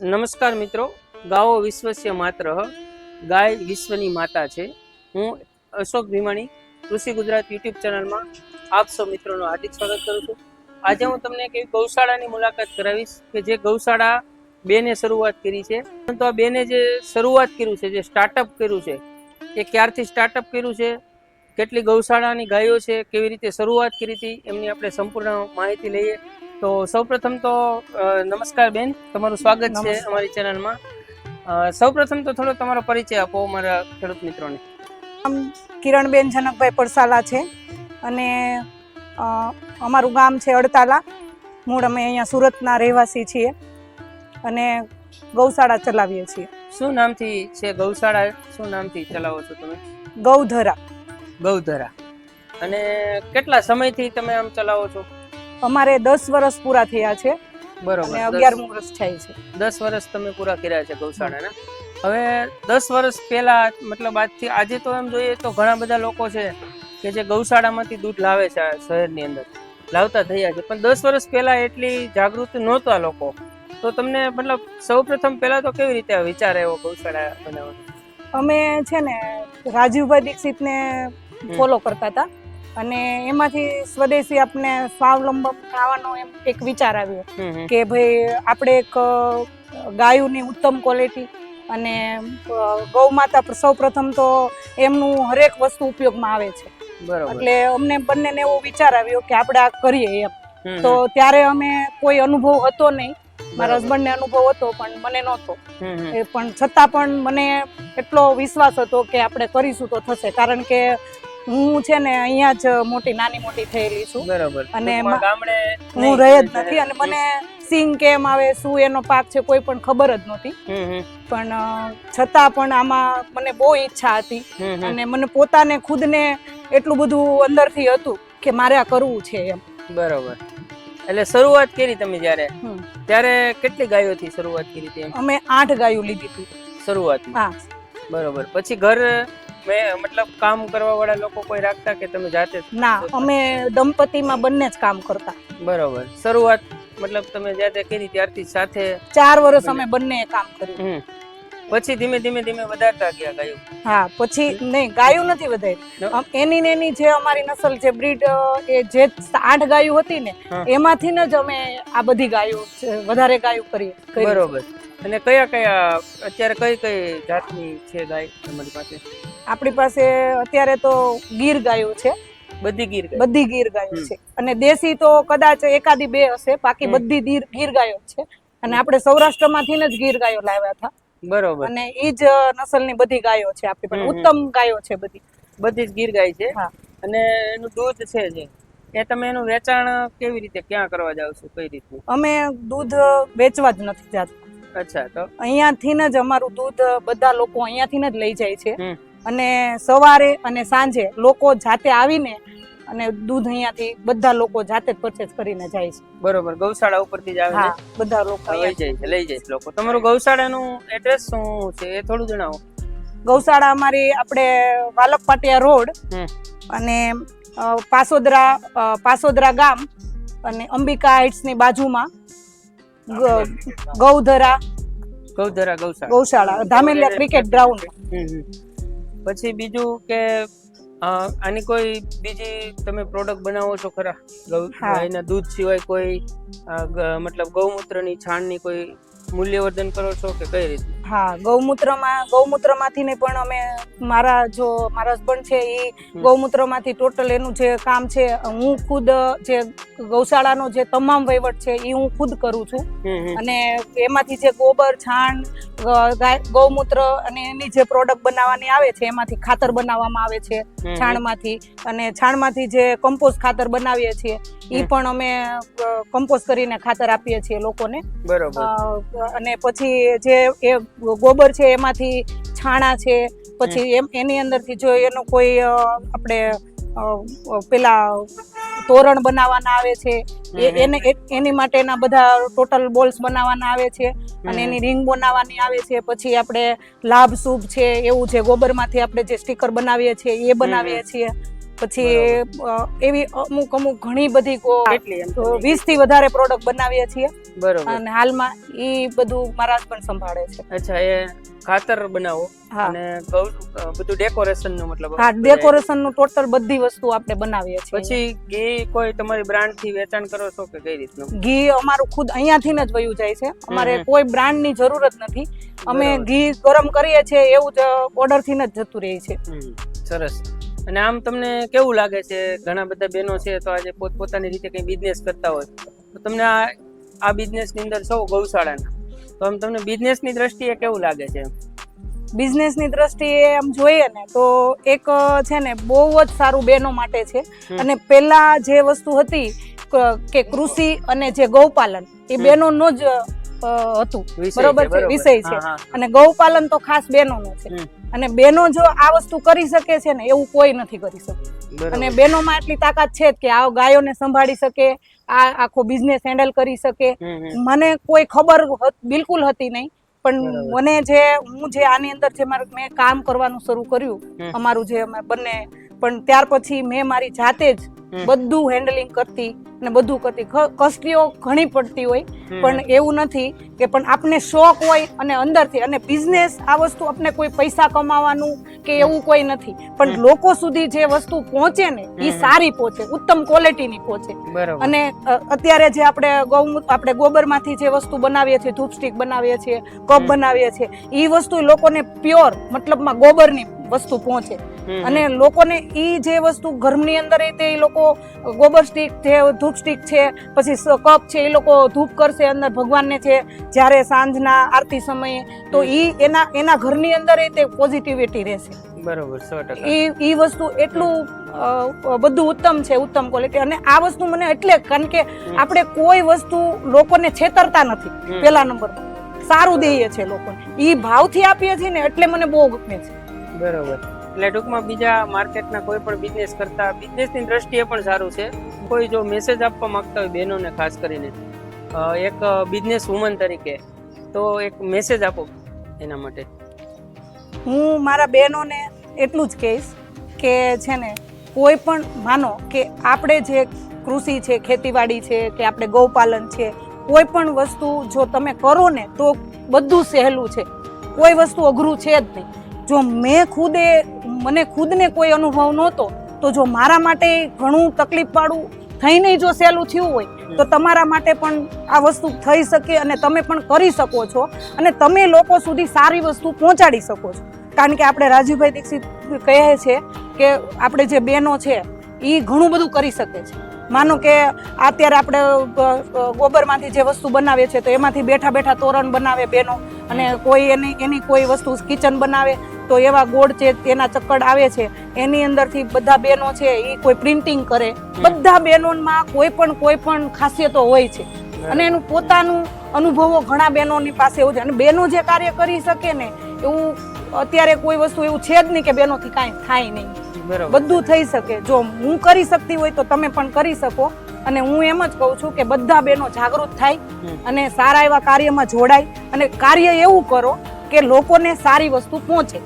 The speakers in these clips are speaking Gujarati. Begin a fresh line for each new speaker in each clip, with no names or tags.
નમસ્કાર મિત્રો ગાવો વિશ્વસ્ય માત્ર, ગાય વિશ્વની માતા છે. હું અશોક ભીમાણી, કૃષિ ગુજરાત યુટ્યુબ ચેનલમાં આપ સૌ મિત્રોનું હાર્દિક સ્વાગત કરું છું. આજે હું તમને એક ગૌશાળાની મુલાકાત કરાવીશ કે જે ગૌશાળા બેને શરૂઆત કરી છે. પરંતુ આ બેને જે શરૂઆત કર્યું છે, જે સ્ટાર્ટઅપ કર્યું છે, એ ક્યારથી સ્ટાર્ટઅપ કર્યું છે, કેટલી ગૌશાળાની ગાયો છે, કેવી રીતે શરૂઆત કરી હતી, એમની આપણે સંપૂર્ણ માહિતી લઈએ. તો સૌપ્રથમ તો નમસ્કાર બેન. તમારું સ્વાગત છે અમારી ચેનલમાં. સૌપ્રથમ તો થોડો તમારો પરિચય આપો મારા ખેડૂત મિત્રોને.
કિરણબેન જનકભાઈ પરસાલા છે અને અમારું ગામ છે અડતાલા. મૂળ અમે અહીંયા સુરતના રહેવાસી છીએ અને ગૌશાળા ચલાવીએ છીએ.
શું નામથી છે ગૌશાળા? શું નામથી ચલાવો છો તમે?
ગૌધરા.
ગૌધરા. અને કેટલા સમયથી તમે આમ ચલાવો છો?
અમારે દસ વર્ષ પૂરા થયા છે
બરોબર
અગિયારમું વર્ષ થાય છે.
દસ વર્ષ તમે પૂરા કર્યા છે ગૌશાળાના. હવે દસ વર્ષ પહેલા મતલબ આજથી આજે તો એમ જોઈએ તો ઘણા બધા લોકો છે કે જે ગૌશાળામાંથી દૂધ લાવે છે શહેરની અંદર. લાવતા થયા છે. પણ દસ વર્ષ પહેલા એટલી જાગૃત નહોતા લોકો. તો તમને મતલબ સૌપ્રથમ પહેલા તો કેવી રીતે વિચાર આવ્યો ગૌશાળા બનાવવાનો?
અમે છે ને રાજીવભાઈ દીક્ષિતને ફોલો કરતા હતા. અને એમાંથી સ્વદેશી આપણે સ્વાવલંબન થવાનો એમ એક વિચાર આવ્યો. કે ભાઈ આપણે એક ગાયોની ઉત્તમ ક્વોલિટી અને ગૌમાતા ગૌ માતા સૌ પ્રથમ તો એમનું હરેક વસ્તુ ઉપયોગમાં આવે છે. એટલે અમને બંનેને એવો વિચાર આવ્યો કે આપણે આ કરીએ એમ. તો ત્યારે અમે કોઈ અનુભવ હતો નહીં. મારા. હસબન્ડને અનુભવ હતો પણ મને નહોતો. પણ છતાં પણ મને એટલો વિશ્વાસ હતો કે આપણે કરીશું તો થશે. કારણ કે હું છે ને અહીંયા જ મોટી નાની મોટી થયેલી છું.
બરાબર.
અને
ગામડે
હું રહી જ નથી અને મને સિંગ કેમ આવે શું એનો પાક છે કોઈ પણ ખબર જ નહોતી. પણ છતાં પણ આમાં મને બહુ ઈચ્છા હતી. અને મને પોતાને ખુદને એટલું બધું અંદરથી હતું કે મારે આ કરવું છે એમ.
બરોબર. એટલે શરૂઆત કરી તમે જ્યારે? ત્યારે કેટલી ગાયોથી શરૂઆત કરી હતી
અમે આઠ ગાયો લીધી હતી.
શરૂઆતમાં?
હા.
બરોબર. પછી ઘર મેં મતલબ કામ કરવા વાળા લોકો કોઈ રાખતા કે તમે જાતે
ના અમે દંપતીમાં બંને જ કામ કરતા.
બરોબર. શરૂઆત મતલબ તમે જાતે કરી ત્યારથી સાથે
ચાર વર્ષ અમે બંને કામ કર્યું.
પછી ધીમે ધીમે ધીમે વધારતા ગયા ગાયું.
હા પછી નહીં ગાયું નથી વધારી. એની ને એની જે અમારી નસલ જે બ્રીડ એ જે આઠ ગાયું હતી ને એમાંથી જ અમે આ બધી ગાયો વધારે ગાયું કરીએ કરી.
બરોબર. અને કયા કયા અત્યારે કઈ કઈ જાતની છે ગાય તમારી પાસે?
આપણી પાસે અત્યારે તો ગીર ગાયો છે.
બધી ગીર
બધી ગીર ગાયો છે. અને દેશી તો કદાચ એકાદી બે હશે બાકી બધી ગીર ગાયો છે. અને આપણે સૌરાષ્ટ્રમાંથી જ ગીર ગાયો લાવ્યા હતા.
બરોબર.
અને એ જ નસલની બધી ગાયો છે આપણી પાસે. ઉત્તમ ગાયો છે બધી.
બધી જ ગીર ગાય છે. અને એનું દૂધ છે જે. એ તમે એનું વેચાણ કેવી રીતે ક્યાં કરવા જાવ છો કઈ રીતનું
અમે દૂધ વેચવા જ નથી જતા.
અચ્છા તો?
અહીંયાથી જ અમારું દૂધ બધા લોકો અહીંયાથી જ લઈ જાય છે. અને સવારે અને સાંજે લોકો જાતે આવીને અને દૂધ અહીંયાથી બધા લોકો જાતે જ પરચેસ કરીને જાય છે.
બરોબર ગૌશાળા ઉપરથી જ આવે
હા બધા લોકો
લઈ જાય છે લઈ જાય છે લોકો. તમારું ગૌશાળાનું એડ્રેસ શું છે એ થોડું જણાવો.
ગૌશાળા અમારી આપણે વાલક પાટિયા રોડ અને પાસોદરા પાસોદરા ગામ અને અંબિકા હાઇટ્સની બાજુમાં ગૌધરા
ગૌધરા ગૌશાળા.
ગૌશાળા ધામેલિયા ક્રિકેટ ગ્રાઉન્ડ.
પછી બીજું કે આની કોઈ બીજી તમે પ્રોડક્ટ બનાવો છો ખરા? ગાયના દૂધ સિવાય કોઈ મતલબ ગૌમૂત્રની છાણની કોઈ મૂલ્યવર્ધન કરો છો કે કઈ રીતે?
હા ગૌમૂત્રમાં ગૌમૂત્રમાંથી ને પણ અમે મારા જો મારા હસબન્ડ છે એ ગૌમૂત્રમાંથી ટોટલ એનું જે કામ છે હું ખુદ જે ગૌશાળાનો જે તમામ વહીવટ છે એ હું ખુદ કરું છું. અને એમાંથી જે ગોબર છાણ ગૌમૂત્ર અને એની જે પ્રોડક્ટ બનાવવાની આવે છે એમાંથી ખાતર બનાવવામાં આવે છે. છાણમાંથી. અને છાણમાંથી જે કમ્પોસ્ટ ખાતર બનાવીએ છીએ એ પણ અમે કમ્પોઝ કરીને ખાતર આપીએ છીએ લોકોને.
બરોબર.
અને પછી જે એ ગોબર છે એમાંથી છાણા છે પછી એમ એની અંદરથી જો એનો કોઈ આપણે પેલા તોરણ બનાવવાના આવે છે એને એ- એની માટેના બધા ટોટલ બોલ્સ બનાવવાના આવે છે અને એની રિંગ બનાવવાની આવે છે પછી આપણે લાભ શુભ છે એવું છે ગોબરમાંથી આપણે જે સ્ટીકર બનાવીએ છીએ એ બનાવીએ છીએ. પછી એવી અમુક અમુક ઘણી બધી? વીસથી વધારે પ્રોડક્ટ બનાવીએ છીએ.
બરોબર.
અને હાલમાં એ બધું મારા હસબન્ડ સંભાળે છે.
અચ્છા એ ખાતર બનાવો અને બધું ડેકોરેશનનું મતલબ
હા ડેકોરેશનનું ટોટલ બધી વસ્તુ આપણે બનાવીએ છીએ.
પછી ઘી કોઈ તમારી બ્રાન્ડથી વેચાણ કરો છો કે કઈ રીતનું?
ઘી અમારું ખુદ અહીંયાથી જ વયું જાય છે. અમારે કોઈ બ્રાન્ડની જરૂર જ નથી. અમે ઘી ગરમ કરીએ છીએ એવું જ ઓર્ડરથી જ જતું રહે છે.
સરસ. અને આમ તમને કેવું લાગે છે? ઘણા બધા બહેનો છે તો આજે પોતપોતાની રીતે કંઈ બિઝનેસ કરતા હોય. તો તમને આ આ બિઝનેસની અંદર સૌ ગૌશાળાના? તો આમ તમને બિઝનેસની દ્રષ્ટિએ કેવું લાગે છે?
બિઝનેસની દ્રષ્ટિએ આમ જોઈએ ને તો એક છે ને બહુ જ સારું બહેનો માટે છે. અને પહેલાં જે વસ્તુ હતી કે કૃષિ અને જે ગૌપાલન એ. બહેનોનો જ હતું. બરોબર છે, વિષય છે. અને ગૌપાલન તો ખાસ બહેનોનું છે. અને બહેનો જો આ વસ્તુ કરી શકે છે ને એવું કોઈ નથી કરી શકતું અને બહેનોમાં એટલી તાકાત છે કે આ ગાયોને સંભાળી શકે આ આખો બિઝનેસ હેન્ડલ કરી શકે. મને કોઈ ખબર બિલકુલ હતી નહીં. પણ મને જે હું જે આની અંદર જે મારું મેં કામ કરવાનું શરૂ કર્યું અમારું જે અમે બંને પણ ત્યાર પછી મેં મારી જાતે જ બધું હેન્ડલિંગ કરતી અને બધું કરતી. ખ- ઘણી પડતી હોય પણ એવું નથી કે પણ આપને શોખ હોય અને અંદરથી અને બિઝનેસ આ વસ્તુ આપણે કોઈ પૈસા કમાવાનું કે એવું કોઈ નથી. પણ લોકો સુધી જે વસ્તુ પહોંચે ને એ સારી પહોંચે ઉત્તમ ક્વોલિટીની પહોંચે. અને અત્યારે જે આપણે ગૌમૂત્ર આપણે ગોબરમાંથી જે વસ્તુ બનાવીએ છીએ ધૂપ સ્ટિક બનાવીએ છીએ કપ બનાવીએ છીએ એ વસ્તુ લોકોને પ્યોર મતલબમાં ગોબરની વસ્તુ પહોંચે. અને લોકોને એ જે વસ્તુ ઘરની અંદર એ તે લોકો ગોબર સ્ટીક છે ધૂપ સ્ટિક છે પછી કપ છે એ લોકો ધૂપ કરશે અંદર ભગવાનને છે જ્યારે સાંજના આરતી સમયે તો એ એના એના ઘરની અંદર એ તે પોઝિટિવિટી રહેશે.
બરોબર સો ટકા.
ઈ વસ્તુ એટલું બધું ઉત્તમ છે ઉત્તમ ક્વોલિટી અને આ વસ્તુ મને એટલે કારણ કે આપણે કોઈ વસ્તુ લોકોને છેતરતા નથી. પહેલા નંબર. સારું દઈએ છે લોકોને. એ ભાવથી આપીએ છીએ ને એટલે મને બહુ ગમે છે.
બરોબર. એટલે ટૂંકમાં બીજા માર્કેટના કોઈ પણ બિઝનેસ કરતા બિઝનેસની દ્રષ્ટિએ પણ સારું છે. કોઈ જો મેસેજ આપવા માંગતા હોય બહેનોને ખાસ કરીને એક બિઝનેસ વુમન તરીકે, તો એક મેસેજ આપો એના માટે.
હું મારા બહેનોને એટલું જ કહીશ કે છે ને, કોઈ પણ માનો કે આપણે જે કૃષિ છે, ખેતીવાડી છે, કે આપણે ગૌપાલન છે, કોઈ પણ વસ્તુ જો તમે કરો ને તો બધું સહેલું છે. કોઈ વસ્તુ અઘરું છે જ નહીં. જો મેં ખુદે, મને ખુદને કોઈ અનુભવ નહોતો, તો જો મારા માટે ઘણું તકલીફવાળું થઈને જો સહેલું થયું હોય, તો તમારા માટે પણ આ વસ્તુ થઈ શકે અને તમે પણ કરી શકો છો અને તમે લોકો સુધી સારી વસ્તુ પહોંચાડી શકો છો. કારણ કે આપણે રાજીવભાઈ દીક્ષિત કહે છે કે આપણે જે બહેનો છે એ ઘણું બધું કરી શકે છે. માનો કે અત્યારે આપણે ગોબરમાંથી જે વસ્તુ બનાવીએ છીએ તો એમાંથી બેઠા બેઠા તોરણ બનાવે બહેનો અને કોઈ એની એની કોઈ વસ્તુ કિચન બનાવે તો એવા ગોળ છે તેના ચક્કડ આવે છે. એની અંદરથી બધા બહેનો છે એ કોઈ પ્રિન્ટિંગ કરે. બધા બહેનોમાં કોઈ પણ કોઈ પણ ખાસિયતો હોય છે. અને એનું પોતાનું અનુભવો ઘણા બહેનોની પાસે હોય છે. અને બહેનો જે કાર્ય કરી શકે ને એવું અત્યારે કોઈ વસ્તુ એવું છે જ નહીં કે બહેનોથી કાંઈ થાય નહીં.
બરોબર.
બધું થઈ શકે. જો હું કરી શકતી હોય તો તમે પણ કરી શકો. અને હું એમ જ કહું છું કે બધા બહેનો જાગૃત થાય અને સારા એવા કાર્યમાં જોડાય. અને કાર્ય એવું કરો કે લોકોને સારી વસ્તુ પહોંચે.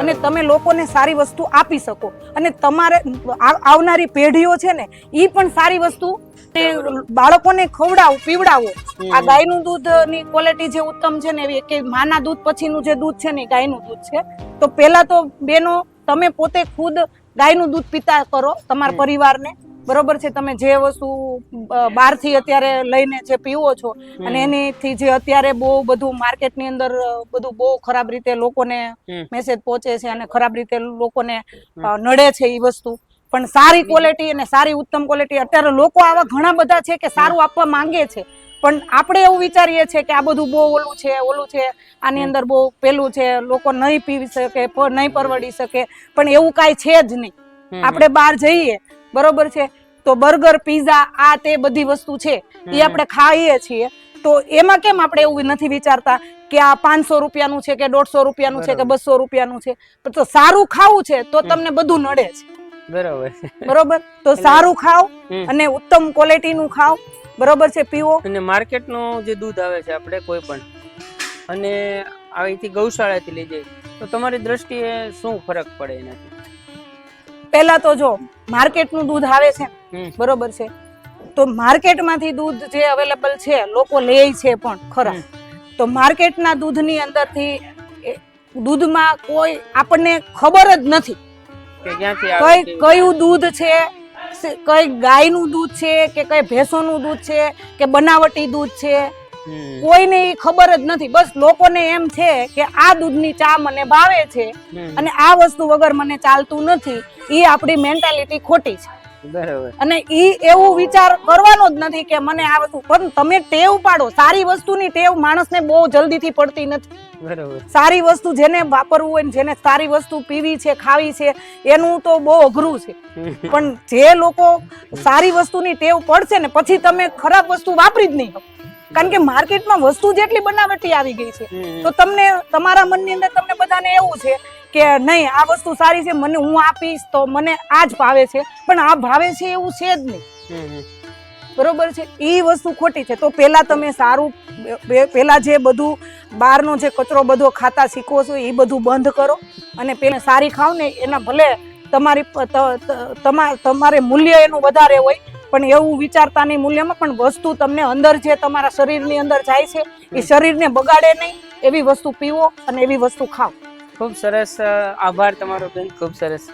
અને તમે લોકોને સારી વસ્તુ આપી શકો. અને તમારે આવનારી પેઢીઓ છે ને એ પણ સારી વસ્તુ તે બાળકોને ખવડાવો પીવડાવો. આ ગાયનું દૂધની ક્વોલિટી જે ઉત્તમ છે ને એવી કે માના દૂધ પછીનું જે દૂધ છે ને ગાયનું દૂધ છે. તો પહેલા તો બેનો તમે પોતે ખુદ ગાયનું દૂધ પીતા કરો તમારા પરિવારને. બરોબર છે તમે જે વસ્તુ બહારથી અત્યારે લઈને જે પીવો છો અને. એનીથી જે અત્યારે બહુ બધું માર્કેટની અંદર બધું બહુ ખરાબ રીતે લોકોને મેસેજ પહોંચે છે અને ખરાબ રીતે લોકોને નડે છે એ વસ્તુ. પણ સારી ક્વોલિટી અને સારી ઉત્તમ ક્વોલિટી અત્યારે લોકો આવા ઘણા બધા છે કે સારું આપવા માંગે છે. પણ આપણે એવું વિચારીએ છીએ કે આ બધું બહુ ઓલું છે ઓલું છે આની અંદર બહુ પેલું છે લોકો નહીં પીવી શકે નહીં પરવડી શકે. પણ એવું કાંઈ છે જ નહીં. આપણે બહાર જઈએ બરોબર છે? તો બર્ગર પીઝા આ તે બધી વસ્તુ છે એ આપણે ખાઈએ છીએ. તો એમાં કેમ આપણે એવું નથી વિચારતા કે આ પાંચસો રૂપિયાનું છે કે દોઢસો રૂપિયાનું છે કે બસો રૂપિયાનું છે? તો સારું ખાવું છે તો તમને બધું નડે છે.
બરોબર.
બરોબર? તો સારું ખાઓ અને ઉત્તમ ક્વોલિટીનું ખાઓ. બરોબર છે? પીવો.
અને માર્કેટનું જે દૂધ આવે છે આપણે કોઈ પણ અને અહીંથી ગૌશાળાથી લઈ જઈએ તો તમારી દ્રષ્ટિએ શું ફરક પડે એનાથી?
પહેલા તો જો માર્કેટનું દૂધ આવે છે બરોબર છે તો માર્કેટમાંથી દૂધ જે અવેલેબલ છે લોકો લે છે પણ ખરા. તો માર્કેટના દૂધની અંદરથી દૂધમાં કોઈ આપણને ખબર જ નથી કઈ કયું દૂધ છે કઈ ગાયનું દૂધ છે કે કઈ ભેંસોનું દૂધ છે કે બનાવટી દૂધ છે. કોઈને એ ખબર જ નથી. બસ લોકોને એમ છે કે આ દૂધની ચા મને ભાવે છે અને આ વસ્તુ વગર મને ચાલતું નથી. એ આપણી મેન્ટાલિટી ખોટી છે.
બરાબર.
અને ઈ એવું વિચાર કરવાનો જ નથી કે મને આ વસ્તુ પણ તમે ટેવ પાડો. સારી વસ્તુની ટેવ માણસને બહુ જલ્દીથી પડતી નથી.
બરાબર.
સારી વસ્તુ જેને વાપરવું હોય જેને સારી વસ્તુ પીવી છે ખાવી છે એનું તો બહુ અઘરું છે. પણ જે લોકો સારી વસ્તુની ટેવ પડશે ને પછી તમે ખરાબ વસ્તુ વાપરી જ નહીં કારણ કે માર્કેટમાં વસ્તુ જેટલી બનાવટી આવી ગઈ છે તો તમને તમારા મનની અંદર તમને બધાને એવું છે કે નહીં આ વસ્તુ સારી છે મને હું આપીશ તો મને આ જ ભાવે છે પણ આ ભાવે છે એવું છે જ નહીં. બરોબર છે? એ વસ્તુ ખોટી છે. તો પહેલા તમે સારું પહેલા જે બધું બહારનો જે કચરો બધો ખાતા શીખો છો એ બધું બંધ કરો અને પહેલાં સારી ખાવ ને એના ભલે તમારી તમારે મૂલ્ય એનું વધારે હોય પણ એવું વિચારતા નહીં મૂલ્યમાં પણ વસ્તુ તમને અંદર જે તમારા શરીરની અંદર જાય છે એ શરીરને બગાડે નહીં એવી વસ્તુ પીવો અને એવી વસ્તુ ખાઓ.
ખૂબ સરસ આભાર તમારો બેન ખૂબ સરસ.